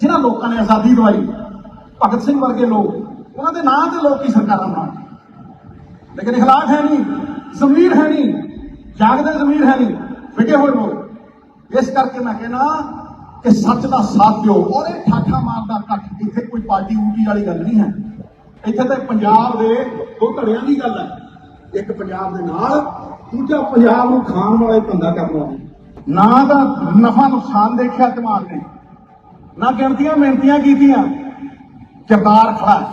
ਜਿਨ੍ਹਾਂ ਲੋਕਾਂ ਨੇ ਆਜ਼ਾਦੀ ਦਵਾਈ, ਭਗਤ ਸਿੰਘ ਵਰਗੇ ਲੋਕ, ਉਹਨਾਂ ਦੇ ਨਾਂ ਤੇ ਲੋਕ ਹੀ ਸਰਕਾਰਾਂ ਬਣਾਉਣ। ਲੇਕਿਨ ਇਖਲਾਕ ਹੈ ਨਹੀਂ, ਜ਼ਮੀਰ ਹੈ ਨਹੀਂ, ਜਾਗਦੇ ਜ਼ਮੀਰ ਹੈ ਨਹੀਂ ਵਿਗੇ ਹੋਏ ਲੋਕ। ਇਸ ਕਰਕੇ ਮੈਂ ਕਹਿੰਦਾ ਕਿ ਸੱਚ ਦਾ ਸਾਥ ਦਿਓ ਔਰ ਇਹ ਠਾਠਾ ਮਾਰਦਾ ਕੱਟ ਇੱਥੇ ਕੋਈ ਪਾਰਟੀ ਊਟੀ ਵਾਲੀ ਗੱਲ ਨਹੀਂ ਹੈ। ਇੱਥੇ ਤਾਂ ਪੰਜਾਬ ਦੇ ਦੋ ਧੜਿਆਂ ਦੀ ਗੱਲ ਹੈ। ਇੱਕ ਪੰਜਾਬ ਦੇ ਨਾਲ, ਦੂਜਾ ਪੰਜਾਬ ਨੂੰ ਖਾਣ ਵਾਲਾ ਧੰਦਾ ਕਰਨ ਵਾਲਾ। ਨਾ ਤਾਂ ਨਫਾ ਨੁਕਸਾਨ ਦੇਖਿਆ ਦਿਮਾਗ ਨੇ। ਨਾ ਗਿਣਤੀਆਂ ਮਿਹਨਤੀਆਂ ਕੀਤੀਆਂ ਕਿਰਦਾਰ ਖੜਾ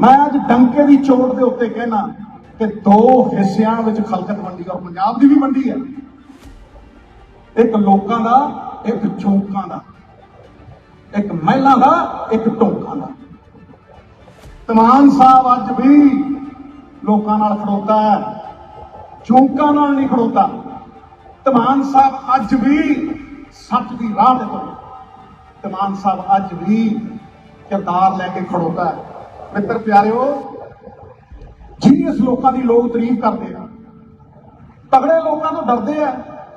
ਮੈਂ ਅੱਜ ਡੰਕੇ ਦੀ ਚੋਟ ਦੇ ਉੱਤੇ ਕਹਿਣਾ ਕਿ ਦੋ ਹਿੱਸਿਆਂ ਵਿੱਚ ਖਲਕਤ ਵੰਡੀ ਔਰ ਪੰਜਾਬ ਦੀ ਵੀ ਵੰਡੀ ਹੈ ਇੱਕ ਲੋਕਾਂ ਦਾ, ਇੱਕ ਚੌਕਾਂ ਦਾ। ਇੱਕ ਮਹਿਲਾਂ ਦਾ, ਇੱਕ ਟੋਕਾਂ ਦਾ। ਤਮਾਨ ਸਾਹਿਬ ਅੱਜ ਵੀ ਲੋਕਾਂ ਨਾਲ ਖੜੋਤਾ ਹੈ। ਚੌਕਾਂ ਨਾਲ ਨਹੀਂ ਖੜੋਤਾ। ਤਮਾਨ ਸਾਹਿਬ ਅੱਜ ਵੀ ਸੱਚ ਦੀ ਰਾਹ ਤੇ ਤੁਰੇ। ਮਾਨ ਸਾਹਿਬ ਅੱਜ ਵੀ ਕਿਰਦਾਰ ਲੈ ਕੇ ਖੜੋਤਾ ਹੈ ਮਿੱਤਰ ਪਿਆਰਿਓ ਜੀਨੀਅਸ ਲੋਕਾਂ ਦੀ ਲੋਕ ਤਾਰੀਫ ਕਰਦੇ ਆ, ਤਗੜੇ ਲੋਕਾਂ ਤੋਂ ਡਰਦੇ ਆ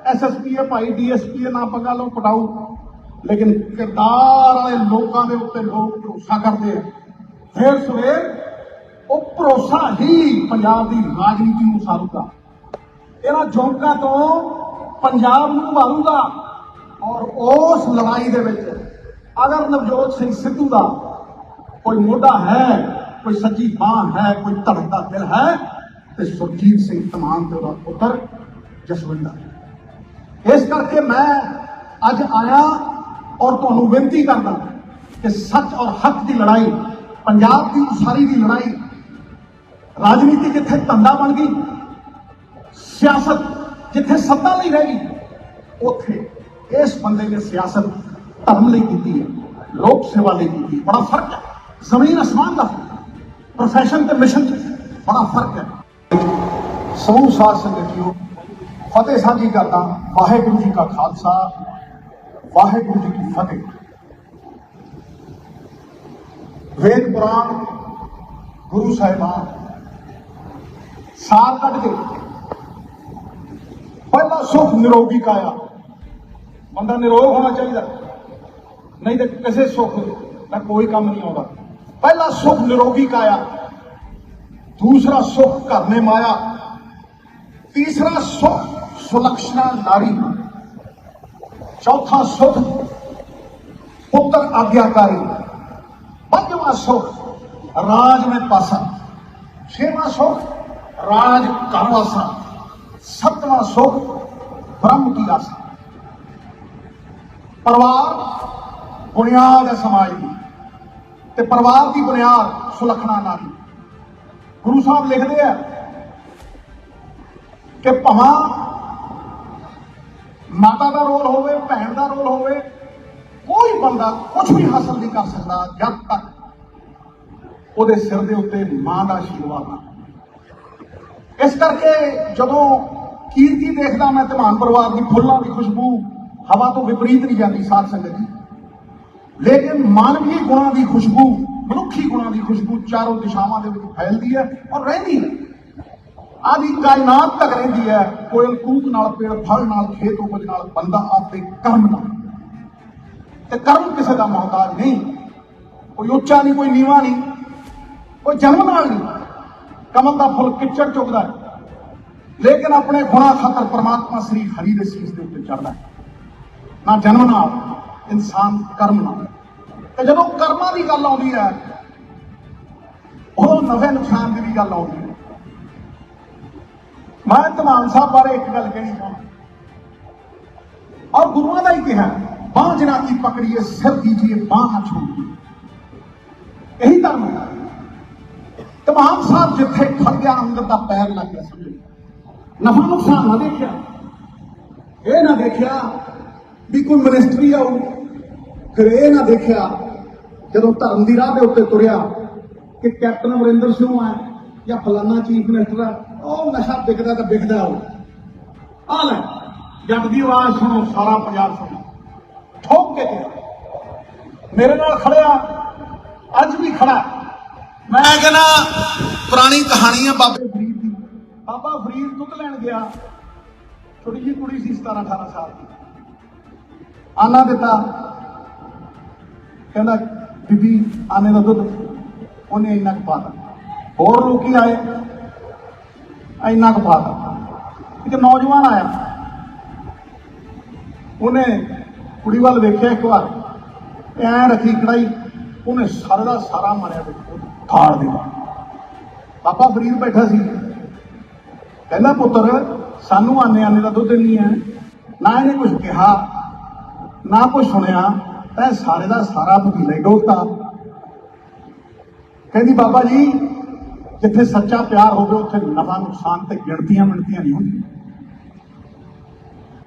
ਐਸਐਸਪੀ ਹੈ ਭਾਈ ਡੀਐਸਪੀ ਹੈ ਨਾ ਪੰਗਾ ਲਓ ਪਟਾਓ ਲੇਕਿਨ ਕਿਰਦਾਰ ਵਾਲੇ ਲੋਕਾਂ ਦੇ ਉੱਤੇ ਲੋਕ ਭਰੋਸਾ ਕਰਦੇ ਆ। ਫਿਰ ਸਵੇਰ ਉਹ ਭਰੋਸਾ ਹੀ ਪੰਜਾਬ ਦੀ ਰਾਜਨੀਤੀ ਨੂੰ ਸਾਰੂਗਾ। ਇਹਨਾਂ ਜੋਂਕਾਂ ਤੋਂ ਪੰਜਾਬ ਨੂੰ ਮਾਰੂਗਾ ਔਰ ਉਸ ਲੜਾਈ ਦੇ ਵਿੱਚ ਅਗਰ ਨਵਜੋਤ ਸਿੰਘ ਸਿੱਧੂ ਦਾ ਕੋਈ ਮੋਢਾ ਹੈ, ਕੋਈ ਸੱਜੀ ਬਾਹ ਹੈ, ਕੋਈ ਧੜਕਦਾ ਦਿਲ ਹੈ, ਤੇ ਸੁਰਜੀਤ ਸਿੰਘ ਤਮਾਮ ਤੇ ਉਹਦਾ ਪੁੱਤਰ ਜਸਵਿੰਦਰ। ਇਸ ਕਰਕੇ ਮੈਂ ਅੱਜ ਆਇਆ ਔਰ ਤੁਹਾਨੂੰ ਬੇਨਤੀ ਕਰਦਾ ਕਿ ਸੱਚ ਔਰ ਹੱਕ ਦੀ ਲੜਾਈ, ਪੰਜਾਬ ਦੀ ਉਸਾਰੀ ਦੀ ਲੜਾਈ, ਰਾਜਨੀਤੀ ਜਿੱਥੇ ਧੰਦਾ ਬਣ ਗਈ, ਸਿਆਸਤ ਜਿੱਥੇ ਸੱਤਾ ਲਈ ਰਹਿ ਗਈ, ਉੱਥੇ ਇਸ ਬੰਦੇ ਨੇ ਸਿਆਸਤ ਧਰਮ ਲਈ ਕੀਤੀ ਹੈ ਲੋਕ ਸੇਵਾ ਲਈ ਕੀਤੀ ਹੈ। ਬੜਾ ਫ਼ਰਕ ਹੈ ਜ਼ਮੀਨ ਅਸਮਾਨ ਦਾ ਪ੍ਰੋਫੈਸ਼ਨ ਤੇ ਮਿਸ਼ਨ ਚ ਬੜਾ ਫ਼ਰਕ ਹੈ ਸਮੂਹ ਸਾਧ ਸੰਗਤਿਓ ਫਤਿਹ ਸਾਂਝੀ ਕਰਦਾ ਵਾਹਿਗੁਰੂ ਜੀ ਕਾ ਖਾਲਸਾ ਵਾਹਿਗੁਰੂ ਜੀ ਕੀ ਫਤਿਹ ਵੇਦ ਪੁਰਾਣ ਗੁਰੂ ਸਾਹਿਬਾਨ ਸਾਲ ਕੱਢ ਕੇ ਪਹਿਲਾ ਸੁਖ ਨਿਰੋਗੀ ਕਾਇਆ ਬੰਦਾ ਨਿਰੋਗ ਹੋਣਾ ਚਾਹੀਦਾ ਨਹੀਂ ਤੇ ਕਿਸੇ ਸੁਖ ਦਾ ਕੋਈ ਕੰਮ ਨਹੀਂ ਆਉਂਦਾ ਪਹਿਲਾ ਸੁਖ ਨਿਰੋਗੀ ਕਾਇਆ ਦੂਸਰਾ ਸੁਖ ਕਰਨੇ ਮਾਇਆ ਤੀਸਰਾ ਸੁਖ ਸੁਲਕਸ਼ਣਾ ਨਾਰੀ ਚੌਥਾ ਸੁਖ ਪੁੱਤਰ ਆਗਿਆਕਾਰੀ ਪੰਜਵਾਂ ਸੁਖ ਰਾਜ में ਪਾਸਾ ਛੇਵਾਂ ਸੁਖ ਰਾਜ ਕਰਵਾਸਾ ਸੱਤਵਾਂ ਸੁਖ ਬ੍ਰਹਮ ਕੀ ਆਸਾ ਪਰਿਵਾਰ ਬੁਨਿਆਦ ਹੈ ਸਮਾਜ ਦੀ ਤੇ ਪਰਿਵਾਰ ਦੀ ਬੁਨਿਆਦ ਸੁਲਖਣਾ ਨਾਰੀ। ਗੁਰੂ ਸਾਹਿਬ ਲਿਖਦੇ ਆ ਕਿ ਭਾਵੇਂ ਮਾਤਾ ਦਾ ਰੋਲ ਹੋਵੇ, ਭੈਣ ਦਾ ਰੋਲ ਹੋਵੇ, ਕੋਈ ਬੰਦਾ ਕੁਝ ਵੀ ਹਾਸਲ ਨਹੀਂ ਕਰ ਸਕਦਾ ਜਦ ਤੱਕ ਉਹਦੇ ਸਿਰ ਦੇ ਉੱਤੇ ਮਾਂ ਦਾ ਆਸ਼ੀਰਵਾਦ ਨਾ ਇਸ ਕਰਕੇ ਜਦੋਂ ਕੀਰਤੀ ਦੇਖਦਾ ਮੈਂ ਧਮਾਨ ਪਰਿਵਾਰ ਦੀ ਫੁੱਲਾਂ ਦੀ ਖੁਸ਼ਬੂ ਹਵਾ ਤੋਂ ਵਿਪਰੀਤ ਨਹੀਂ ਜਾਂਦੀ ਸਾਧ ਸੰਗਤ ਜੀ ਲੇਕਿਨ ਮਾਨਵੀ ਗੁਣਾਂ ਦੀ ਖੁਸ਼ਬੂ, ਮਨੁੱਖੀ ਗੁਣਾਂ ਦੀ ਖੁਸ਼ਬੂ ਚਾਰੋਂ ਦਿਸ਼ਾਵਾਂ ਦੇ ਵਿੱਚ ਫੈਲਦੀ ਹੈ ਔਰ ਰਹਿੰਦੀ ਹੈ। ਆਦੀ ਕਾਇਨਾਤ ਤੱਕ ਰਹਿੰਦੀ ਹੈ। ਕੋਇਲ ਕੂਕ ਨਾਲ, ਪੇੜ ਫਲ ਨਾਲ, ਖੇਤ ਉਪਜ ਨਾਲ ਬੰਦਾ ਆਪਦੇ ਕਰਮ ਨਾਲ। ਤੇ ਕਰਮ ਕਿਸੇ ਦਾ ਮੁਹਤਾਜ ਨਹੀਂ। ਕੋਈ ਉੱਚਾ ਨਹੀਂ, ਕੋਈ ਨੀਵਾਂ ਨਹੀਂ। ਕੋਈ ਜਨਮ ਨਾਲ ਨਹੀਂ। ਕਮਲ ਦਾ ਫੁੱਲ ਕਿੱਚੜ ਚੁਗਦਾ ਹੈ। ਲੇਕਿਨ ਆਪਣੇ ਗੁਣਾ ਖਾਤਰ ਪਰਮਾਤਮਾ ਸ੍ਰੀ ਹਰੀ ਦੇ ਸੀਸ ਦੇ ਉੱਤੇ ਚੜਦਾ ਹੈ। ਨਾ ਜਨਮ ਨਾਲ ਇਨਸਾਨ ਕਰਮ ਨਾਲ। ਤੇ ਜਦੋਂ ਕਰਮਾਂ ਦੀ ਗੱਲ ਆਉਂਦੀ ਹੈ, ਉਹ ਨਵੇਂ ਨੁਕਸਾਨ ਦੀ ਵੀ ਗੱਲ ਆਉਂਦੀ ਹੈ। ਮੈਂ ਧਮਾਨ ਸਾਹਿਬ ਬਾਰੇ ਇੱਕ ਗੱਲ ਕਹਿਣੀ ਚਾਹੁੰਦਾ ਔਰ ਗੁਰੂਆਂ ਦਾ ਹੀ ਕਿਹਾ ਬਾਹ ਜਨਾ ਕੀ ਪਕੜੀਏ ਸਿਰ ਦੀਜੀਏ ਬਾਹ ਨਾ ਛੋੜੀਏ ਇਹੀ ਧਰਮ ਹੈ। ਤਮਾਮ ਸਾਹਿਬ ਜਿੱਥੇ ਖੜ ਗਿਆ ਅੰਦਰ ਦਾ ਪੈਰ ਲੱਗ ਗਿਆ ਸਮਝ। ਨਫਾ ਨੁਕਸਾਨ ਨਾ ਦੇਖਿਆ। ਇਹ ਨਾ ਦੇਖਿਆ ਵੀ ਕੋਈ ਮਿਨਿਸਟਰੀ ਆਊ ਫਿਰ ਇਹ ਨਾ ਦੇਖਿਆ, ਜਦੋਂ ਧਰਮ ਦੀ ਰਾਹ ਦੇ ਉੱਤੇ ਤੁਰਿਆ ਕਿ ਕੈਪਟਨ ਅਮਰਿੰਦਰ ਸਿੰਘ ਆ ਜਾਂ ਫਲਾਨਾ ਚੀਫ ਮਿਨਿਸਟਰ ਆ ਉਹ ਨਸ਼ਾ ਵਿਕਦਾ ਤਾਂ ਵਿਕਦਾ ਉਹ। ਆ ਲੈ, ਜੱਟ ਦੀ ਆਵਾਜ਼ ਸੁਣੋ, ਸਾਰਾ ਪੰਜਾਬ ਸੁਣੋ। ਠੋਕ ਕੇ ਕਿਹਾ, ਮੇਰੇ ਨਾਲ ਖੜਿਆ, ਅੱਜ ਵੀ ਖੜਾ ਮੈਂ ਕਹਿੰਦਾ, ਪੁਰਾਣੀ ਕਹਾਣੀ ਆ ਬਾਬੇ ਫਰੀਦ ਦੀ। ਬਾਬਾ ਫਰੀਦ ਦੁੱਧ ਲੈਣ ਗਿਆ, ਛੋਟੀ ਜਿਹੀ ਕੁੜੀ ਸੀ 17 18 ਸਾਲ ਦੀ। ਆਨਾ ਦਿੱਤਾ ਕਹਿੰਦਾ, ਬੀਬੀ, ਆਨੇ ਦਾ ਦੁੱਧ ਉਹਨੇ ਇੰਨਾ ਕੁ ਪਾਤਾ ਹੋਰ ਲੋਕੀ ਆਏ? ਇੰਨਾ ਕੁ ਪਾਤਾ ਇੱਕ ਨੌਜਵਾਨ ਆਇਆ। ਉਹਨੇ ਕੁੜੀ ਵੱਲ ਵੇਖਿਆ ਇੱਕ ਵਾਰ। ਐ ਰੱਖੀ ਕੜਾਈ, ਉਹਨੇ ਸਾਰਾ ਦਾ ਸਾਰਾ ਮਾਰਿਆ ਵਿੱਚ ਥਾੜ ਦੇ ਪਾਪਾ ਫਰੀਦ ਬੈਠਾ ਸੀ। ਕਹਿੰਦਾ, ਪੁੱਤਰ, ਸਾਨੂੰ ਆਨੇ ਆਨੇ ਦਾ ਦੁੱਧ ਨਹੀਂ ਹੈ ਨਾ ਇਹਨੇ ਕੁਝ ਕਿਹਾ, ਨਾ ਕੁਝ ਸੁਣਿਆ। ਤੈ ਸਾਰੇ ਦਾ ਸਾਰਾ ਮਦੀਨਾ ਹੀ ਡੋਲਤਾ। ਕਹਿੰਦੀ, ਬਾਬਾ ਜੀ, ਜਿੱਥੇ ਸੱਚਾ ਪਿਆਰ ਹੋਵੇ, ਉੱਥੇ ਨਫਾ ਨੁਕਸਾਨ ਤੇ ਗਿਣਤੀਆਂ ਮਿਣਤੀਆਂ ਨਹੀਂ ਹੁੰਦੀਆਂ।